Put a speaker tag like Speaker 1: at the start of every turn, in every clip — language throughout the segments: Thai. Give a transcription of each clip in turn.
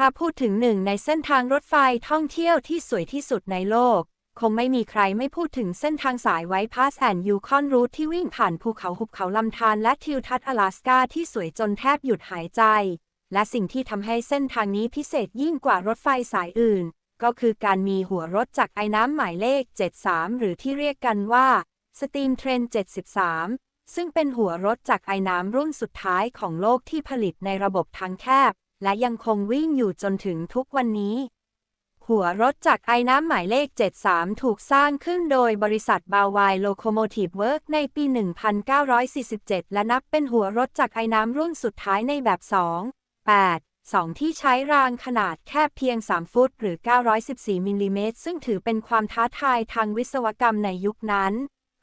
Speaker 1: ถ้าพูดถึงหนึ่งในเส้นทางรถไฟท่องเที่ยวที่สวยที่สุดในโลก คงไม่มีใครไม่พูดถึงเส้นทางสายไวพาสแอนยูคอนรูทที่วิ่งผ่านภูเขาหุบเขาลำธารและทิวทัศน์阿拉สกาที่สวยจนแทบหยุดหายใจ และสิ่งที่ทำให้เส้นทางนี้พิเศษยิ่งกว่ารถไฟสายอื่น ก็คือการมีหัวรถจากไอ้น้ำหมายเลข 73 หรือที่เรียกกันว่าสตีมเทรน73 ซึ่งเป็นหัวรถจากไอ้น้ำรุ่นสุดท้ายของโลกที่ผลิตในระบบทางแคบ และยังคงวิ่งอยู่จนถึงทุกวันนี้ หัวรถจากไอ้น้ำหมายเลข 73 ถูกสร้างขึ้นโดยบริษัทบาวายโลโคโมทีฟเวิร์กในปี 1947 และนับเป็นหัวรถจากไอ้น้ำรุ่นสุดท้ายในแบบ 2 8 2 ที่ใช้รางขนาดแคบเพียง 3 ฟุต หรือ 914 มิลลิเมตร ซึ่งถือเป็นความท้าทายทางวิศวกรรมในยุคนั้น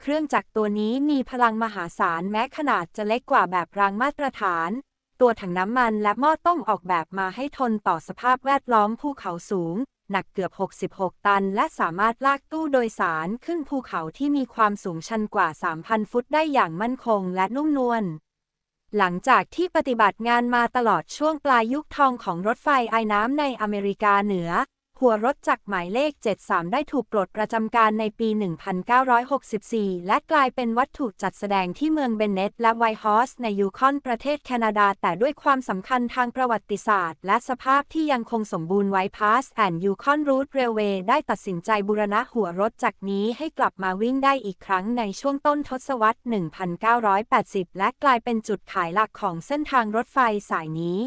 Speaker 1: เครื่องจักรตัวนี้มีพลังมหาศาลแม้ขนาดจะเล็กกว่าแบบรางมาตรฐาน ตัวถังน้ำมันและหม้อต้มออกแบบมาให้ทนต่อสภาพแวดล้อมภูเขาสูง หนักเกือบ 66 ตัน และสามารถลากตู้โดยสารขึ้นภูเขาที่มีความสูงชันกว่า 3,000 ฟุตได้อย่างมั่นคงและนุ่มนวลหลังจากที่ปฏิบัติงานมาตลอดช่วงปลายยุคทองของรถไฟไอ้น้ำในอเมริกาเหนือ หัวรถจักรหมายเลข 73 ได้ถูกปลดประจำการในปี 1964 และกลายเป็นวัตถุจัดแสดงที่เมืองเบนเนตและไวท์ฮอสในยูคอนประเทศแคนาดา แต่ด้วยความสำคัญทางประวัติศาสตร์ และสภาพที่ยังคงสมบูรณ์ไวพาสแอนยูคอนรูทเรลเวย์ได้ตัดสินใจบูรณะหัวรถจักรนี้ให้กลับมาวิ่งได้อีกครั้งในช่วงต้นทศวรรษ 1980 และกลายเป็นจุดขายหลักของเส้นทางรถไฟสายนี้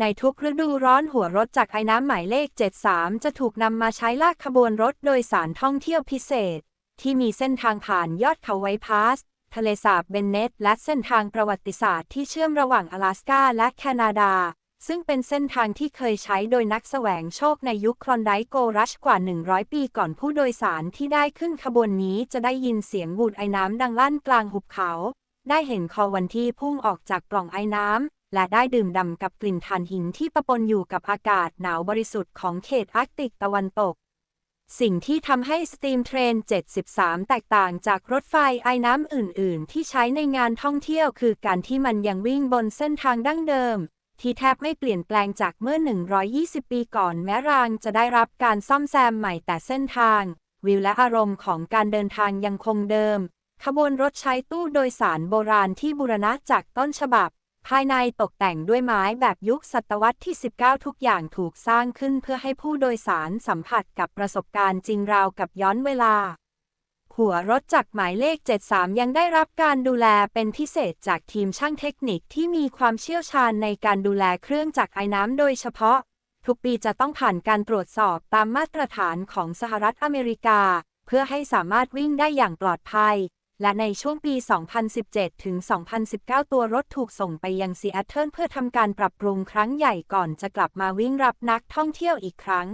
Speaker 1: ในทุกฤดูร้อนหัวรถจากไอ้น้ำหมายเลข 73 จะถูกนำมาใช้ลากขบวนรถโดยสารท่องเที่ยวพิเศษ ที่มีเส้นทางผ่านยอดเขาไวพาส ทะเลสาบเบนเนตและเส้นทางประวัติศาสตร์ที่เชื่อมระหว่าง阿拉สกาและแคนาดา ซึ่งเป็นเส้นทางที่เคยใช้โดยนักแสวงโชคในยุคคลอนไดโกรัชกว่า 100 ปีก่อนผู้โดยสารที่ได้ขึ้นขบวนนี้จะได้ยินเสียงบูดไอ้น้ำดังลั่นกลางหุบเขา ได้เห็นคอวันที่พุ่งออกจากปล่องไอ้น้ำ และได้ดื่มด่ำกับกลิ่นถ่านหินที่ปะปนอยู่กับอากาศหนาวบริสุทธิ์ของเขตอาร์กติกตะวันตก สิ่งที่ทำให้สตีมเทรน 73 แตกต่างจากรถไฟไอ้น้ำอื่น ๆ ที่ใช้ในงานท่องเที่ยวคือการที่มันยังวิ่งบนเส้นทางดั้งเดิม ที่แทบไม่เปลี่ยนแปลงจากเมื่อ 120 ปีก่อนแม้รางจะได้รับการซ่อมแซมใหม่แต่เส้นทาง วิวและอารมณ์ของการเดินทางยังคงเดิม ขบวนรถใช้ตู้โดยสารโบราณที่บูรณะจากต้นฉบับ ภายในตกแต่งด้วยไม้แบบยุคศตวรรษที่ 19 ทุกอย่างถูกสร้างขึ้นเพื่อให้ผู้โดยสารสัมผัสกับประสบการณ์จริงราวกับย้อนเวลา หัวรถจักรหมายเลข 73 ยังได้รับการดูแลเป็นพิเศษจากทีมช่างเทคนิคที่มีความเชี่ยวชาญในการดูแลเครื่องจักรไอ้น้ำโดยเฉพาะ ทุกปีจะต้องผ่านการตรวจสอบตามมาตรฐานของสหรัฐอเมริกา เพื่อให้สามารถวิ่งได้อย่างปลอดภัย และในช่วงปี 2017 ถึง 2019 ตัวรถถูกส่งไปยังซีแอตเทิลเพื่อทำการปรับปรุงครั้งใหญ่ก่อนจะกลับมาวิ่งรับนักท่องเที่ยวอีกครั้ง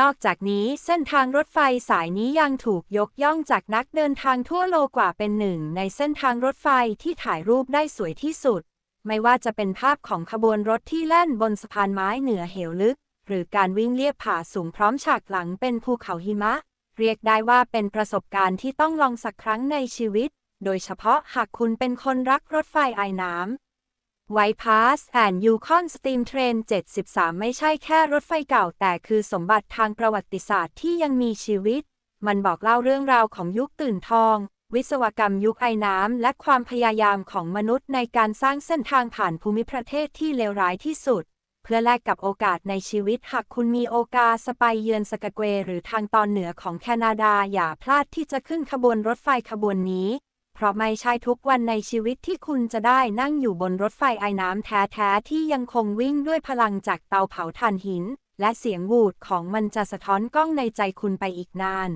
Speaker 1: นอกจากนี้เส้นทางรถไฟสายนี้ยังถูกยกย่องจากนักเดินทางทั่วโลกกว่าเป็นหนึ่ง ในเส้นทางรถไฟที่ถ่ายรูปได้สวยที่สุด ไม่ว่าจะเป็นภาพของขบวนรถที่แล่นบนสะพานไม้เหนือเหวลึก หรือการวิ่งเลียบผาสูงพร้อมฉากหลังเป็นภูเขาหิมะ เรียกได้ว่าเป็นประสบการณ์ที่ต้องลองสักครั้งในชีวิต โดยเฉพาะหากคุณเป็นคนรักรถไฟไอน้ำไวพาสแอนยูคอนสตีมเทรน73 ไม่ใช่แค่รถไฟเก่า แต่คือสมบัติทางประวัติศาสตร์ที่ยังมีชีวิต มันบอกเล่าเรื่องราวของยุคตื่นทอง วิศวกรรมยุคไอน้ำและความพยายามของมนุษย์ในการสร้างเส้นทางผ่านภูมิประเทศที่เลวร้ายที่สุด เพื่อแลกกับโอกาสในชีวิตหากคุณมีโอกาสไปเยือนสกเกวหรือทางตอนเหนือของแคนาดาอย่าพลาดที่จะขึ้นขบวนรถไฟขบวนนี้ เพราะไม่ใช่ทุกวันในชีวิตที่คุณจะได้นั่งอยู่บนรถไฟไอ้น้ำแท้ๆที่ยังคงวิ่งด้วยพลังจากเตาเผาถ่านหิน และเสียงวูดของมันจะสะท้อนกล้องในใจคุณไปอีกนาน